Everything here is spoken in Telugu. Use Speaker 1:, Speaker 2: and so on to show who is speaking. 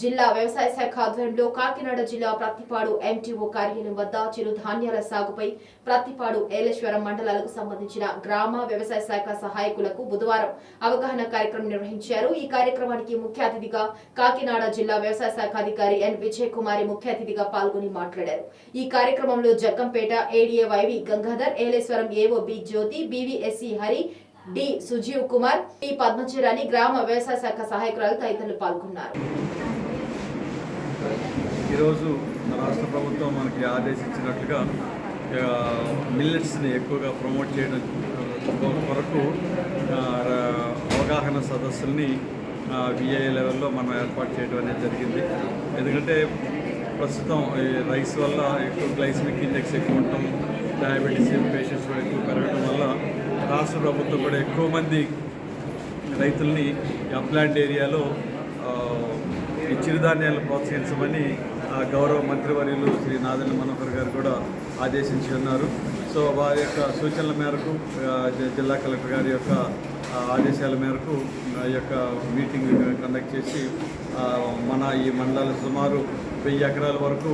Speaker 1: జిల్లా వ్యవసాయ శాఖ ఆధ్వర్యంలో కాకినాడ జిల్లా ప్రత్తిపాడు ఎంటీఓ కార్యాలయం వద్ద చిరుధాన్యాల సాగుపై ప్రత్తిపాడు ఏలేశ్వరం మండలాలకు సంబంధించిన గ్రామ వ్యవసాయ శాఖ సహాయకులకు బుధవారం అవగాహన కార్యక్రమం నిర్వహించారు. ఈ కార్యక్రమానికి ముఖ్య అతిథిగా కాకినాడ జిల్లా వ్యవసాయ శాఖ అధికారి ఎన్ విజయ్ కుమారి ముఖ్య అతిథిగా పాల్గొని మాట్లాడారు. ఈ కార్యక్రమంలో Jaggampeta ADA YV Gangadhar Yeleswaram AO B Jyothi BVSc Hari D. Sujeev Kumar T Padmacharani గ్రామ వ్యవసాయ శాఖ సహాయకురాలు తదితరులు పాల్గొన్నారు.
Speaker 2: ఈరోజు మన రాష్ట్ర ప్రభుత్వం మనకి ఆదేశించినట్లుగా మిల్లెట్స్ని ఎక్కువగా ప్రమోట్ చేయడం కొరకు అవగాహన సదస్సుల్ని విఐ లెవెల్లో మనం ఏర్పాటు చేయడం అనేది జరిగింది. ఎందుకంటే ప్రస్తుతం ఈ రైస్ వల్ల ఎక్కువ గ్లైసిమిక్ ఇండెక్స్ ఎక్కువ ఉండటం డయాబెటీస్ పేషెంట్స్ కూడా ఎక్కువ పెరగడం రాష్ట్ర ప్రభుత్వం కూడా ఎక్కువ మంది రైతుల్ని అప్లాంట్ ఏరియాలో ఈ చిరుధాన్యాలు ప్రోత్సహించమని ఆ, గౌరవ మంత్రివర్యులు శ్రీ నాదెండ్ల మనోహర్ గారు కూడా ఆదేశించి ఉన్నారు. సో వారి యొక్క సూచనల మేరకు జిల్లా కలెక్టర్ గారి యొక్క ఆదేశాల మేరకు ఈ యొక్క మీటింగ్ కండక్ట్ చేసి మన ఈ మండలాలు సుమారు వెయ్యి ఎకరాల వరకు